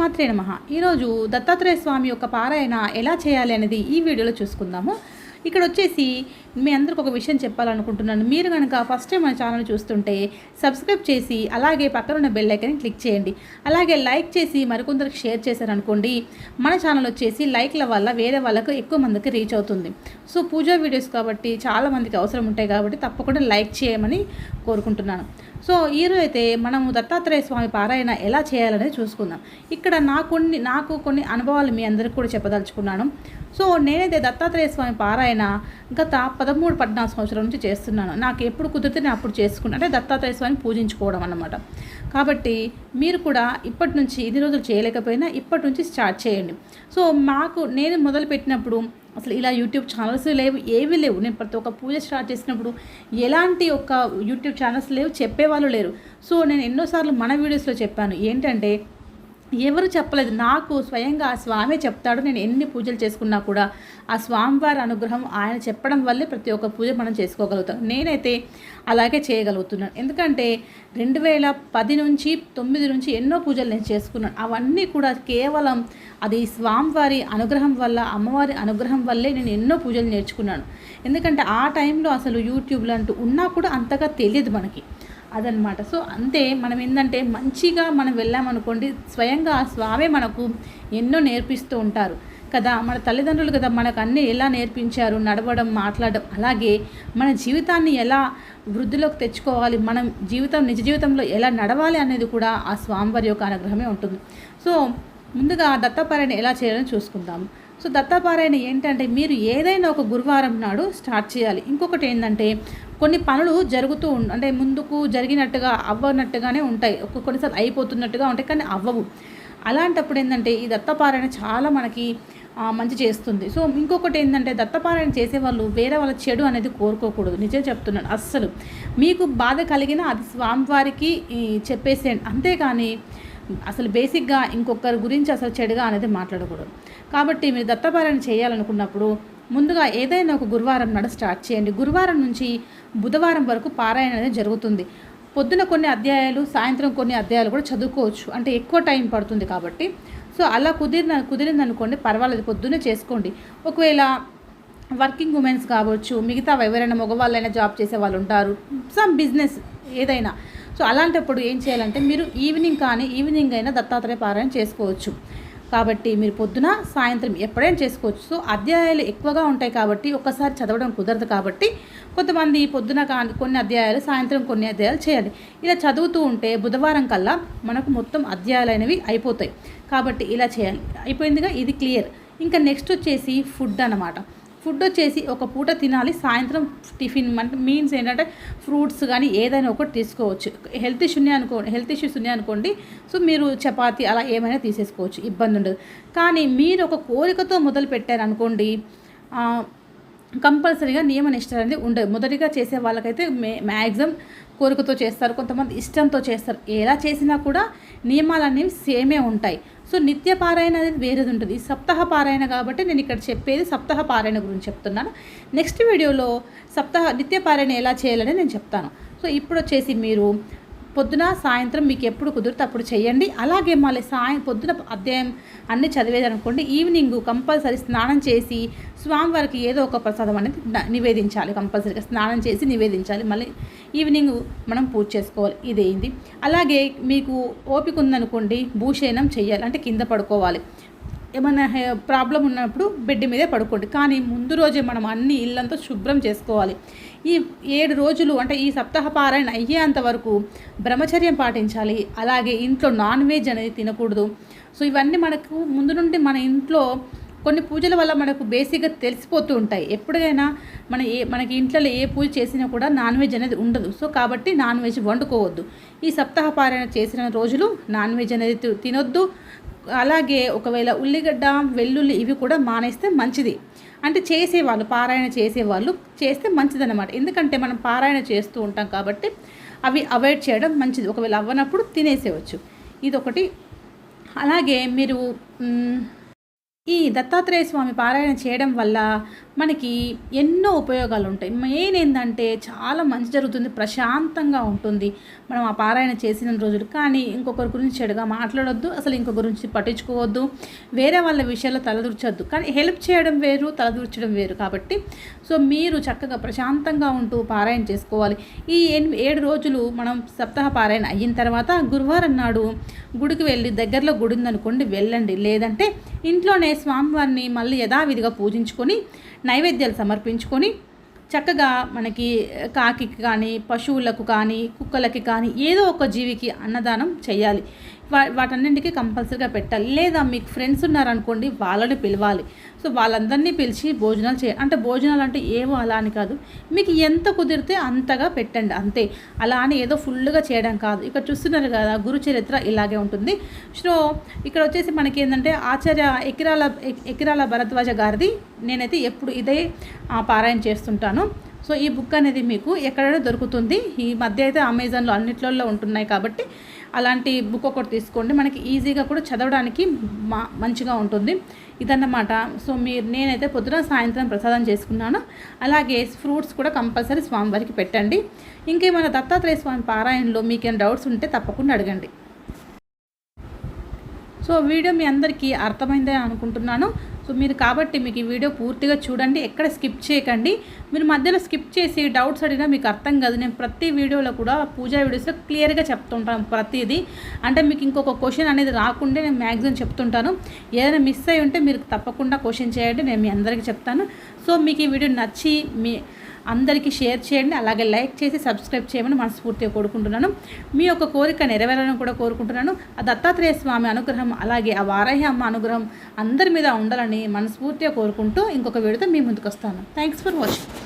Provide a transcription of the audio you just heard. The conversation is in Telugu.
శ్రీమాత్రే నమ. ఈరోజు దత్తాత్రేయ స్వామి యొక్క పారాయణ ఎలా చేయాలి అనేది ఈ వీడియోలో చూసుకుందాము. ఇక్కడ వచ్చేసి మీ అందరికి ఒక విషయం చెప్పాలనుకుంటున్నాను. మీరు కనుక ఫస్ట్ టైం మన ఛానల్ చూస్తుంటే సబ్స్క్రైబ్ చేసి అలాగే పక్కన ఉన్న బెల్ ఐకన్ క్లిక్ చేయండి. అలాగే లైక్ చేసి మరికొందరికి షేర్ చేశారనుకోండి మన ఛానల్ వచ్చేసి లైక్ల వల్ల వేరే వాళ్ళకు ఎక్కువ మందికి రీచ్ అవుతుంది. సో పూజా వీడియోస్ కాబట్టి చాలా మందికి అవసరం ఉంటాయి కాబట్టి తప్పకుండా లైక్ చేయమని కోరుకుంటున్నాను. సో ఈరోజు అయితే మనము దత్తాత్రేయ స్వామి పారాయణ ఎలా చేయాలనేది చూసుకుందాం. ఇక్కడ నా కొన్ని నాకు కొన్ని అనుభవాలు మీ అందరికీ కూడా చెప్పదలుచుకున్నాను. సో నేనైతే దత్తాత్రేయ స్వామి పారాయణ గత పదమూడు పద్నాలుగు సంవత్సరాల నుంచి చేస్తున్నాను. నాకు ఎప్పుడు కుదిరితే నేను అప్పుడు చేసుకున్నాను అంటే దత్తాత్రేయ స్వామిని పూజించుకోవడం అన్నమాట. కాబట్టి మీరు కూడా ఇప్పటి నుంచి ఇన్ని రోజులు చేయలేకపోయినా ఇప్పటి నుంచి స్టార్ట్ చేయండి. సో మాకు నేను మొదలుపెట్టినప్పుడు అసలు ఇలా యూట్యూబ్ ఛానల్స్ లేవు ఏవి లేవు. నేను ప్రతి ఒక్క పూజ స్టార్ట్ చేసినప్పుడు ఎలాంటి ఒక యూట్యూబ్ ఛానల్స్ లేవు చెప్పేవాళ్ళు లేరు. సో నేను ఎన్నోసార్లు మన వీడియోస్లో చెప్పాను. ఏంటంటే ఎవరు చెప్పలేదు. నాకు స్వయంగా ఆ స్వామి చెప్తాడు. నేను ఎన్ని పూజలు చేసుకున్నా కూడా ఆ స్వామివారి అనుగ్రహం ఆయన చెప్పడం వల్లే ప్రతి ఒక్క పూజ మనం చేసుకోగలుగుతాం. నేనైతే అలాగే చేయగలుగుతున్నాను. ఎందుకంటే రెండు వేల పది నుంచి తొమ్మిది నుంచి ఎన్నో పూజలు నేను చేసుకున్నాను. అవన్నీ కూడా కేవలం అది స్వామివారి అనుగ్రహం వల్ల అమ్మవారి అనుగ్రహం వల్లే నేను ఎన్నో పూజలు నేర్చుకున్నాను. ఎందుకంటే ఆ టైంలో అసలు యూట్యూబ్లు అంటూ ఉన్నా కూడా అంతగా తెలియదు మనకి. అదనమాట. సో అంతే మనం ఏంటంటే మంచిగా మనం వెళ్ళామనుకోండి స్వయంగా ఆ స్వామే మనకు ఎన్నో నేర్పిస్తూ ఉంటారు. కదా మన తల్లిదండ్రులు కదా మనకు అన్నీ ఎలా నేర్పించారు నడవడం మాట్లాడడం అలాగే మన జీవితాన్ని ఎలా వృద్ధిలోకి తెచ్చుకోవాలి మనం జీవితం నిజ జీవితంలో ఎలా నడవాలి అనేది కూడా ఆ స్వామివారి యొక్క అనుగ్రహమే ఉంటుంది. సో ముందుగా దత్తపారాయణ ఎలా చేయాలని చూసుకుందాము. సో దత్తపారాయణ ఏంటంటే మీరు ఏదైనా ఒక గురువారం నాడు స్టార్ట్ చేయాలి. ఇంకొకటి ఏంటంటే కొన్ని పనులు జరుగుతూ అంటే ముందుకు జరిగినట్టుగా అవ్వనట్టుగానే ఉంటాయి. ఒక్కొక్కసారి కొన్నిసార్లు అయిపోతున్నట్టుగా ఉంటాయి కానీ అవ్వవు. అలాంటప్పుడు ఏంటంటే ఈ దత్తపారాయణ చాలా మనకి మంచి చేస్తుంది. సో ఇంకొకటి ఏంటంటే దత్తపారాయణ చేసేవాళ్ళు వేరే వాళ్ళ చెడు అనేది కోరుకోకూడదు. నిజం చెప్తున్నాను అస్సలు. మీకు బాధ కలిగిన అది స్వామివారికి చెప్పేసేయండి అంతేకాని అసలు బేసిక్గా ఇంకొకరి గురించి అసలు చెడుగా అనేది మాట్లాడకూడదు. కాబట్టి మీరు దత్తపారాయణ చేయాలనుకున్నప్పుడు ముందుగా ఏదైనా ఒక గురువారం నాడు స్టార్ట్ చేయండి. గురువారం నుంచి బుధవారం వరకు పారాయణ అనేది జరుగుతుంది. పొద్దున కొన్ని అధ్యాయాలు సాయంత్రం కొన్ని అధ్యాయాలు కూడా చదువుకోవచ్చు. అంటే ఎక్కువ టైం పడుతుంది కాబట్టి. సో అలా కుదిరిన కుదిరింది అనుకోండి పర్వాలేదు. పొద్దున్నే చేసుకోండి. ఒకవేళ వర్కింగ్ ఉమెన్స్ కావచ్చు మిగతా ఎవరైనా మగవాళ్ళైనా జాబ్ చేసే వాళ్ళు ఉంటారు సమ్ బిజినెస్ ఏదైనా. సో అలాంటప్పుడు ఏం చేయాలంటే మీరు ఈవినింగ్ కానీ ఈవినింగ్ అయినా దత్తాత్రేయ పారాయణ చేసుకోవచ్చు. కాబట్టి మీరు పొద్దున సాయంత్రం ఎప్పుడైనా చేసుకోవచ్చు. సో అధ్యాయాలు ఎక్కువగా ఉంటాయి కాబట్టి ఒక్కసారి చదవడం కుదరదు కాబట్టి కొంతమంది పొద్దున కొన్ని అధ్యాయాలు సాయంత్రం కొన్ని అధ్యాయాలు చేయాలి. ఇలా చదువుతూ ఉంటే బుధవారం కల్లా మనకు మొత్తం అధ్యాయాలు అనేవి అయిపోతాయి. కాబట్టి ఇలా చేయాలి. అయిపోయిందిగా? ఇది క్లియర్. ఇంకా నెక్స్ట్ వచ్చేసి ఫుడ్ అనమాట ఫుడ్ వచ్చేసి ఒక పూట తినాలి. సాయంత్రం టిఫిన్ అంటే మీన్స్ ఏంటంటే ఫ్రూట్స్ కానీ ఏదైనా ఒకటి తీసుకోవచ్చు. హెల్త్ ఇష్యూ అనుకోండి హెల్త్ ఇష్యూస్ ఉన్నాయి అనుకోండి. సో మీరు చపాతి అలా ఏమైనా తీసేసుకోవచ్చు. ఇబ్బంది ఉండదు. కానీ మీరు ఒక కోరికతో మొదలు పెట్టారనుకోండి కంపల్సరీగా నియమ నిష్ట అనేది ఉండదు. మొదటిగా చేసే వాళ్ళకైతే మే మ్యాక్సిమం కోరికతో చేస్తారు కొంతమంది ఇష్టంతో చేస్తారు. ఎలా చేసినా కూడా నియమాలు అనేవి సేమే ఉంటాయి. సో నిత్య పారాయణ అనేది వేరేది ఉంటుంది. సప్తాహ పారాయణ కాబట్టి నేను ఇక్కడ చెప్పేది సప్తాహ పారాయణ గురించి చెప్తున్నాను. నెక్స్ట్ వీడియోలో సప్తాహ నిత్య పారాయణ ఎలా చేయాలని నేను చెప్తాను. సో ఇప్పుడు వచ్చేసి మీరు పొద్దున సాయంత్రం మీకు ఎప్పుడు కుదిరితే అప్పుడు చేయండి. అలాగే మళ్ళీ సాయం పొద్దున అధ్యాయం అన్నీ చదివేదనుకోండి ఈవినింగ్ కంపల్సరీ స్నానం చేసి స్వామివారికి ఏదో ఒక ప్రసాదం అనేది నివేదించాలి. కంపల్సరీగా స్నానం చేసి నివేదించాలి. మళ్ళీ ఈవినింగ్ మనం పూజ చేసుకోవాలి. ఇదేంది. అలాగే మీకు ఓపిక ఉందనుకోండి భూషయనం చేయాలి అంటే కింద పడుకోవాలి. ఏమైనా ప్రాబ్లం ఉన్నప్పుడు బెడ్ మీదే పడుకోండి. కానీ ముందు రోజే మనం అన్ని ఇల్లంతా శుభ్రం చేసుకోవాలి. ఈ ఏడు రోజులు అంటే ఈ సప్తాహ పారాయణ అయ్యేంత వరకు బ్రహ్మచర్యం పాటించాలి. అలాగే ఇంట్లో నాన్ వెజ్ అనేది తినకూడదు. సో ఇవన్నీ మనకు ముందు నుండి మన ఇంట్లో కొన్ని పూజల వల్ల మనకు బేసిక్గా తెలిసిపోతూ ఉంటాయి. ఎప్పుడైనా మన ఏ మనకి ఇంట్లో ఏ పూజ చేసినా కూడా నాన్ వెజ్ అనేది ఉండదు. సో కాబట్టి నాన్ వెజ్ వండుకోవద్దు. ఈ సప్తాహ పారాయణ చేసిన రోజులు నాన్ వెజ్ అనేది తినొద్దు. అలాగే ఒకవేళ ఉల్లిగడ్డ వెల్లుల్లి ఇవి కూడా మానేస్తే మంచిది. అంటే చేసేవాళ్ళు పారాయణ చేసేవాళ్ళు చేస్తే మంచిదన్నమాట. ఎందుకంటే మనం పారాయణ చేస్తూ ఉంటాం కాబట్టి అవి అవాయిడ్ చేయడం మంచిది. ఒకవేళ అవ్వనప్పుడు తినేసేవచ్చు. ఇదొకటి. అలాగే మీరు ఈ దత్తాత్రేయ స్వామి పారాయణ చేయడం వల్ల మనకి ఎన్నో ఉపయోగాలు ఉంటాయి. మెయిన్ ఏంటంటే చాలా మంచి జరుగుతుంది ప్రశాంతంగా ఉంటుంది. మనం ఆ పారాయణ చేసిన రోజులు. కానీ ఇంకొకరి గురించి చెడుగా మాట్లాడొద్దు అసలు ఇంకొకరి గురించి పట్టించుకోవద్దు. వేరే వాళ్ళ విషయాల్లో తలదూర్చొద్దు. కానీ హెల్ప్ చేయడం వేరు తలదూర్చడం వేరు కాబట్టి. సో మీరు చక్కగా ప్రశాంతంగా ఉంటూ పారాయణ చేసుకోవాలి. ఈ ఎనిమిది ఏడు రోజులు మనం సప్తాహ పారాయణ అయిన తర్వాత గురువారం నాడు గుడికి వెళ్ళి దగ్గరలో గుడి ఉందనుకోండి వెళ్ళండి. లేదంటే ఇంట్లోనే స్వామివారిని మళ్ళీ యథావిధిగా పూజించుకొని నైవేద్యాలు సమర్పించుకొని చక్కగా మనకి కాకి కానీ పశువులకు కానీ కుక్కలకి కానీ ఏదో ఒక జీవికి అన్నదానం చేయాలి. వాటన్నింటికి కంపల్సరీగా పెట్టాలి. లేదా మీకు ఫ్రెండ్స్ ఉన్నారనుకోండి వాళ్ళని పిలవాలి. సో వాళ్ళందరినీ పిలిచి భోజనాలు చేయాలి అంటే భోజనాలు అంటే ఏమో అలా అని కాదు. మీకు ఎంత కుదిరితే అంతగా పెట్టండి అంతే. అలా అని ఏదో ఫుల్గా చేయడం కాదు. ఇక్కడ చూస్తున్నారు కదా గురు చరిత్ర ఇలాగే ఉంటుంది. సో ఇక్కడ వచ్చేసి మనకి ఏంటంటే ఆచార్య ఎకిరాల ఎకిరాల భరద్వాజ గారిది. నేనైతే ఎప్పుడు ఇదే పారాయణ చేస్తుంటాను. సో ఈ బుక్ అనేది మీకు ఎక్కడైనా దొరుకుతుంది. ఈ మధ్య అయితే అమెజాన్లో అన్నిట్లలో ఉంటున్నాయి కాబట్టి అలాంటి బుక్ ఒకటి తీసుకోండి. మనకి ఈజీగా కూడా చదవడానికి మా మంచిగా ఉంటుంది. ఇదన్నమాట. సో మీరు నేనైతే పొద్దున సాయంత్రం ప్రసాదం చేసుకున్నాను. అలాగే ఫ్రూట్స్ కూడా కంపల్సరీ స్వామివారికి పెట్టండి. ఇంకేమైనా దత్తాత్రేయ స్వామి పారాయణలో మీకేమైనా డౌట్స్ ఉంటే తప్పకుండా అడగండి. సో వీడియో మీ అందరికీ అర్థమైందే అనుకుంటున్నాను. సో మీరు కాబట్టి మీకు ఈ వీడియో పూర్తిగా చూడండి ఎక్కడ స్కిప్ చేయకండి. మీరు మధ్యలో స్కిప్ చేసి డౌట్స్ అడిగినా మీకు అర్థం కాదు. నేను ప్రతి వీడియోలో కూడా పూజా వీడియోస్లో క్లియర్గా చెప్తుంటాను ప్రతిదీ. అంటే మీకు ఇంకొక క్వశ్చన్ అనేది రాకుండే నేను మ్యాక్సిమం చెప్తుంటాను. ఏదైనా మిస్ అయి ఉంటే మీరు తప్పకుండా క్వశ్చన్ చేయండి నేను మీ అందరికీ చెప్తాను. సో మీకు ఈ వీడియో నచ్చి మీ అందరికీ షేర్ చేయండి అలాగే లైక్ చేసి సబ్స్క్రైబ్ చేయమని మనస్ఫూర్తిగా కోరుకుంటున్నాను. మీ యొక్క కోరిక నెరవేరాలని కూడా కోరుకుంటున్నాను. ఆ దత్తాత్రేయ స్వామి అనుగ్రహం అలాగే ఆ వారాహి అమ్మ అనుగ్రహం అందరి మీద ఉండాలని మనస్ఫూర్తిగా కోరుకుంటూ ఇంకొక వీడితో మీ ముందుకు వస్తాను. Thanks for watching